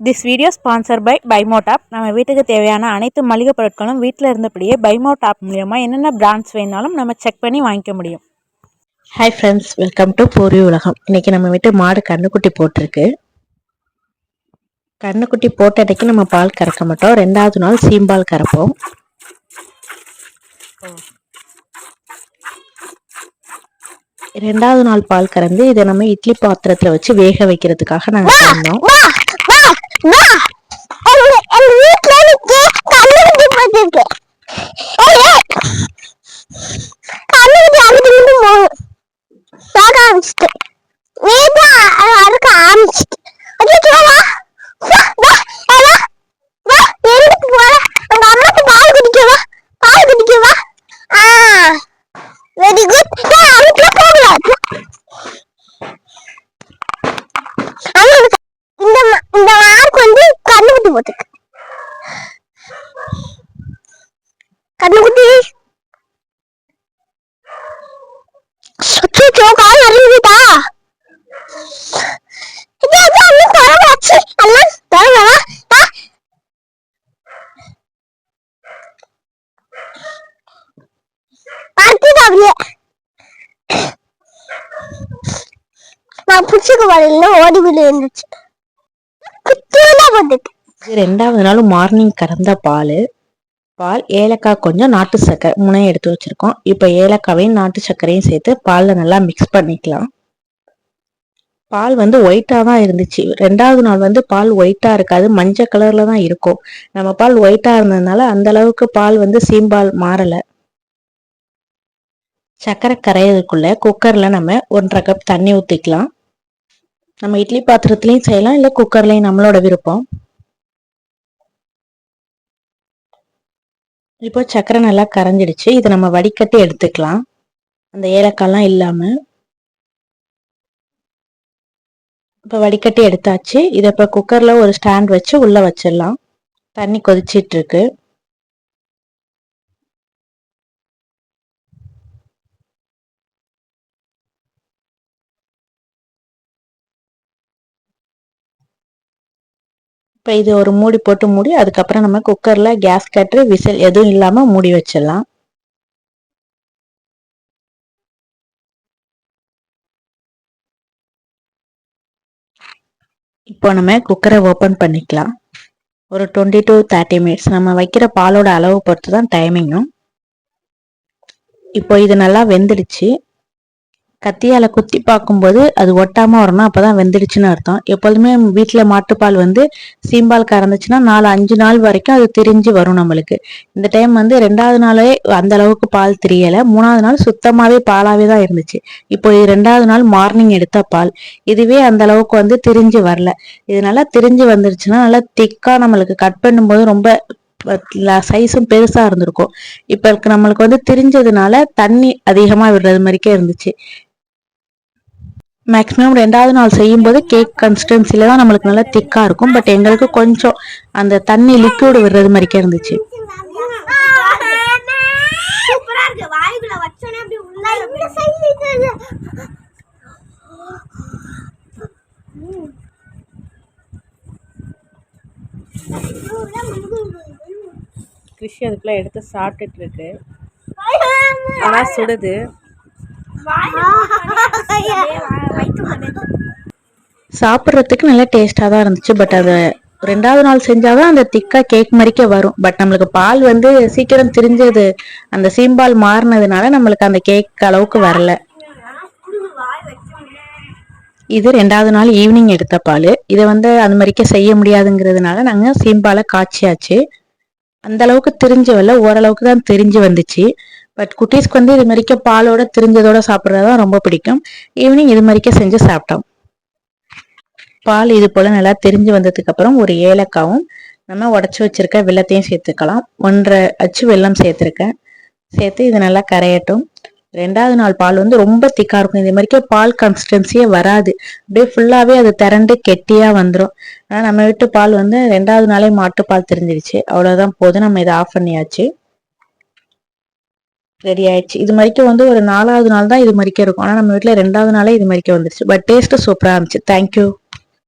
This video sponsor by Bymod app நம்ம வீட்டுக்கு தேவையான அனைத்து மளிகை பொருட்களும் வீட்டில் இருந்தபடியே பைமோட் ஆப் மூலியமாக என்னென்ன பிராண்ட்ஸ் வேணாலும் நம்ம செக் பண்ணி வாங்கிக்க முடியும். Hi friends welcome to Poorvi Ulagam இன்னைக்கு நம்ம வீட்டு மாடு கண்ணுக்குட்டி போட்டிருக்கு. கண்ணுக்குட்டி போட்ட அன்னைக்கு நம்ம பால் கறக்க மாட்டோம். ரெண்டாவது நாள் சீம்பால் கறப்போம். ரெண்டாவது நாள் பால் கறந்து இதை நம்ம இட்லி பாத்திரத்துல வச்சு வேக வைக்கிறதுக்காக நாங்க பண்ணோம் வெரி அண்ணா குறவா பார்த்துட்டு அப்படியே நான் பிடிச்சிக்க வரல ஓடி விழு இருந்துச்சு ரெண்டாவது நாள் மார்னிங் கறந்த பால். பால் ஏலக்காய் கொஞ்சம் நாட்டு சர்க்கரை மூணையும் எடுத்து வச்சிருக்கோம். இப்போ ஏலக்காவையும் நாட்டு சர்க்கரையும் சேர்த்து பாலில் நல்லா மிக்ஸ் பண்ணிக்கலாம். பால் வந்து ஒயிட்டாக தான் இருந்துச்சு. ரெண்டாவது நாள் வந்து பால் ஒயிட்டாக இருக்காது. மஞ்சள் கலரில் தான் இருக்கும். நம்ம பால் ஒயிட்டாக இருந்ததுனால அந்த அளவுக்கு பால் வந்து சீம்பால் மாறலை. சர்க்கரை கரையிறதுக்குள்ளே குக்கரில் நம்ம ஒன்றரை கப் தண்ணி ஊற்றிக்கலாம் நம்ம இட்லி பாத்திரத்துலையும் செய்யலாம். இல்லை குக்கர்லேயும் நம்மளோட விருப்பம். இப்போ சக்கரை நல்லா கரைஞ்சிடுச்சு. இதை நம்ம வடிகட்டி எடுத்துக்கலாம். அந்த ஏலக்காய்லாம் இல்லாமல் இப்போ வடிகட்டி எடுத்தாச்சு. இதை இப்போ குக்கரில் ஒரு ஸ்டாண்ட் வச்சு உள்ளே வச்சிடலாம். தண்ணி கொதிச்சிட்ருக்கு. இப்போ இது ஒரு மூடி போட்டு மூடி அதுக்கப்புறம் நம்ம குக்கரில் கேஸ் கட்டு விசில் எதுவும் இல்லாமல் மூடி வச்சிடலாம். இப்போ நம்ம குக்கரை ஓப்பன் பண்ணிக்கலாம். ஒரு டுவெண்ட்டி டு தேர்ட்டி மினிட்ஸ் நம்ம வைக்கிற பாலோட அளவு பொறுத்து தான் டைமிங்கும் இப்போ இது நல்லா வெந்துடுச்சு. கத்தியால் குத்தி பார்க்கும்போது அது ஒட்டாமல் வரணும் அப்பதான் வெந்துடுச்சுன்னு அர்த்தம். எப்போதுமே வீட்டில் மாட்டுப்பால் வந்து சீம்பால் கறந்துச்சுன்னா நாலு அஞ்சு நாள் வரைக்கும் அது திரிஞ்சு வரும் நம்மளுக்கு. இந்த டைம் வந்து ரெண்டாவது நாளே அந்த அளவுக்கு பால் தெரியலை. மூணாவது நாள் சுத்தமாகவே பாலாகவே தான் இருந்துச்சு. இப்போ இது ரெண்டாவது நாள் மார்னிங் எடுத்த பால். இதுவே அந்த அளவுக்கு வந்து திரிஞ்சு வரல. இது நல்லா திரிஞ்சு வந்துருச்சுன்னா நல்லா திக்காக நம்மளுக்கு கட் பண்ணும்போது ரொம்ப சைஸும் பெருசா இருந்திருக்கும். இப்ப நம்மளுக்கு வந்து திரிஞ்சதுனால தண்ணி அதிகமா விடுறது மாதிரிக்கே இருந்துச்சு. மேக்ஸிமம் ரெண்டாவது நாள் செய்யும்போது கேக் கன்சிஸ்டன்சில தான் நம்மளுக்கு நல்லா திக்கா இருக்கும். பட் எங்களுக்கு கொஞ்சம் அந்த தண்ணி லிக்விட் விடுறது மாதிரிக்கே இருந்துச்சு. கிருஷி அதுக்குள்ளே எடுத்து சாப்பிட்டுட்டு இருக்கு. ஆனால் சுடுது. சாப்பிட்றதுக்கு நல்லா டேஸ்டா தான் இருந்துச்சு பட் அது ரெண்டாவது நாள் செஞ்சாதான் அந்த திக்கா கேக் மாதிரிக்கே வரும். பட் நம்மளுக்கு பால் வந்து சீக்கிரம் திரிஞ்சது அந்த சீம்பால் மாறினதுனால நம்மளுக்கு அந்த கேக் அளவுக்கு வரல. இது ரெண்டாவது நாள் ஈவினிங் எடுத்த பால். இதை வந்து அது மாதிரிக்கே செய்ய முடியாதுங்கிறதுனால நாங்கள் சீம்பாலை காய்ச்சியாச்சு. அந்த அளவுக்கு திரிஞ்சு வரல ஓரளவுக்கு தான் திரிஞ்சு வந்துச்சு. பட் குட்டீஸ்க்கு வந்து இது மாதிரிக்க பாலோட திரிஞ்சதோட சாப்பிட்றது தான் ரொம்ப பிடிக்கும். ஈவினிங் இது மாதிரிக்க செஞ்சு சாப்பிட்டோம். பால் இது போல் நல்லா தெரிஞ்சு வந்ததுக்கு அப்புறம் ஒரு ஏலக்காவும் நம்ம உடச்சி வச்சிருக்க வெள்ளத்தையும் சேர்த்துக்கலாம். ஒன்றரை அச்சு வெல்லம் சேர்த்துருக்கேன். சேர்த்து இது நல்லா கரையட்டும். ரெண்டாவது நாள் பால் வந்து ரொம்ப திக்காக இருக்கும். இது மாதிரிக்கே பால் கன்சிஸ்டன்சியே வராது. அப்படியே ஃபுல்லாகவே அது திரண்டு கெட்டியாக வந்துடும் ஆனால் நம்ம வீட்டு பால் வந்து ரெண்டாவது நாளே மாட்டு பால் தெரிஞ்சிருச்சு. அவ்வளோதான் போதும். நம்ம இதை ஆஃப் பண்ணியாச்சு. ரெடி ஆயிடுச்சு இது மறிக்க வந்து ஒரு நாலாவது நாள் தான் இது மாதிரிக்கே இருக்கும். ஆனா நம்ம வீட்டுல ரெண்டாவது நாளே இது மாதிரிக்கே வந்துருச்சு. பட் டேஸ்ட் சூப்பரா இருந்துச்சு. தேங்க்யூ